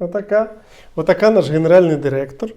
Отака, отака наш генеральний директор.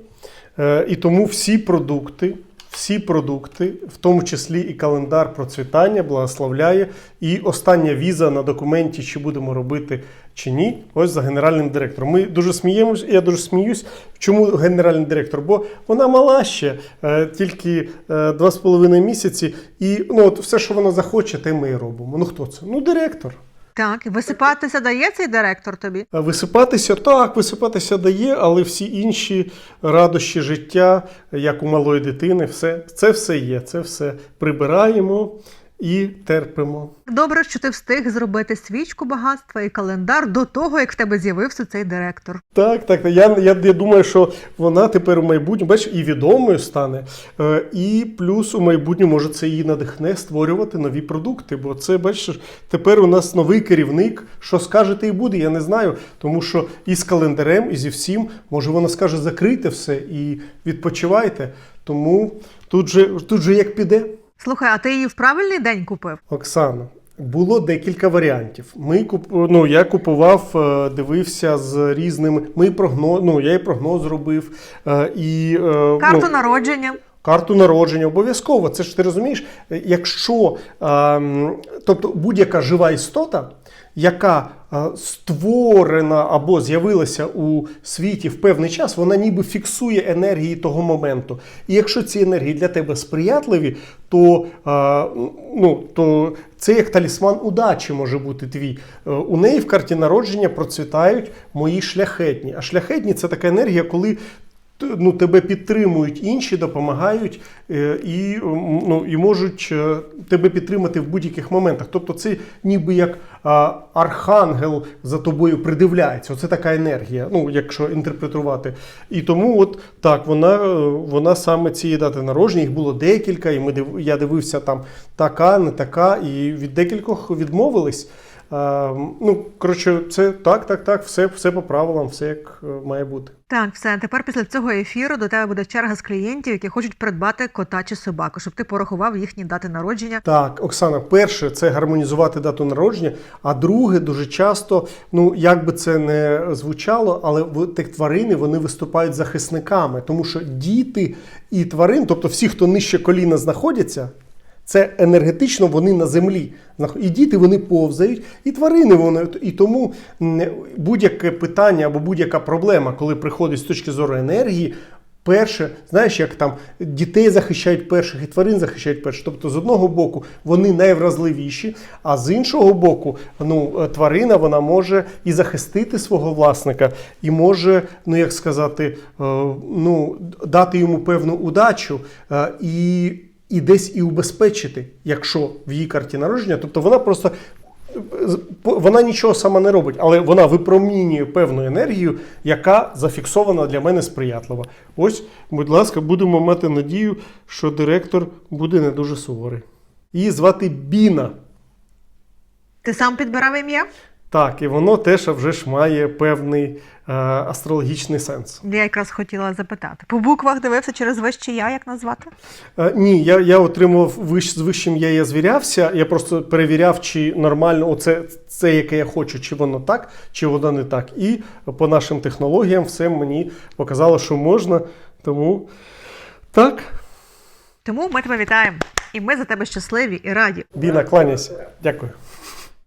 Е, і тому всі продукти, всі продукти, в тому числі і календар процвітання, благословляє. І остання віза на документі, чи будемо робити чи ні, ось за генеральним директором. Ми дуже сміємось, я дуже сміюсь. Чому генеральний директор? Бо вона мала ще е, тільки е, два з половиною місяці, і ну, от все, що вона захоче, те ми і робимо. Ну хто це? Ну, директор. Так, висипатися дає цей директор тобі. Висипатися так, висипатися дає, але всі інші радощі життя, як у малої дитини, все, це все є. Це все прибираємо і терпимо. Добре, що ти встиг зробити свічку багатства і календар до того, як в тебе з'явився цей директор. Так, так. Я, я, я думаю, що вона тепер у майбутньому, бачиш, і відомою стане, е, і плюс у майбутньому може це її надихне створювати нові продукти. Бо це, бачиш, тепер у нас новий керівник. Що скажете і буде, я не знаю. Тому що і з календарем, і зі всім, може вона скаже, закрийте все і відпочивайте. Тому тут же, тут же як піде. Слухай, а ти її в правильний день купив? Оксана, було декілька варіантів. Ми куп... ну, я купував, е, дивився з різними. Ми прогноз, ну, я і прогноз робив. е, І, е, Карту ну, народження. Карту народження обов'язково. Це ж ти розумієш, якщо ем, тобто будь-яка жива істота, яка е, створена або з'явилася у світі в певний час, вона ніби фіксує енергії того моменту. І якщо ці енергії для тебе сприятливі, то, е, ну, то це як талісман удачі може бути твій. Е, У неї в карті народження процвітають мої шляхетні. А шляхетні це така енергія, коли ну, тебе підтримують інші, допомагають е, і, ну, і можуть е, тебе підтримати в будь-яких моментах. Тобто це ніби як архангел за тобою придивляється. Оце така енергія, ну, якщо інтерпретувати. І тому, от так, вона, е, вона саме цієї дати народження, їх було декілька, і ми я дивився там така, не така, і від декількох відмовились. Ну, коротше, це так, так, так, все, все по правилам, все як е, має бути. Так, все. Тепер після цього ефіру до тебе буде черга з клієнтів, які хочуть придбати кота чи собаку, щоб ти порахував їхні дати народження. Так, Оксана, перше це гармонізувати дату народження, а друге, дуже часто, ну як би це не звучало, але в- тих тварини вони виступають захисниками, тому що діти і тварин, тобто всі, хто нижче коліна знаходяться. Це енергетично вони на землі. І діти вони повзають, і тварини вони. І тому будь-яке питання або будь-яка проблема, коли приходить з точки зору енергії, перше, знаєш, як там дітей захищають перших і тварин захищають перших. Тобто, з одного боку, вони найвразливіші, а з іншого боку, ну, е, тварина вона може і захистити свого власника, і може, ну як сказати, е, ну, дати йому певну удачу. е, і і десь і убезпечити, якщо в її карті народження, тобто вона просто вона нічого сама не робить, але вона випромінює певну енергію, яка зафіксована для мене сприятлива. Ось, будь ласка, будемо мати надію, що директор буде не дуже суворий. Її звати Біна. Ти сам підбирав ім'я? Так, і воно теж вже ж має певний е, астрологічний сенс. Я якраз хотіла запитати. По буквах дивився через вище я, як назвати? Е, Ні, я, я отримував виш, з вищим я, я звірявся. Я просто перевіряв, чи нормально оце це, яке я хочу, чи воно так, чи воно не так. І по нашим технологіям все мені показало, що можна. Тому так, Тому ми тебе вітаємо. І ми за тебе щасливі і раді. Біна, кланяйся. Дякую.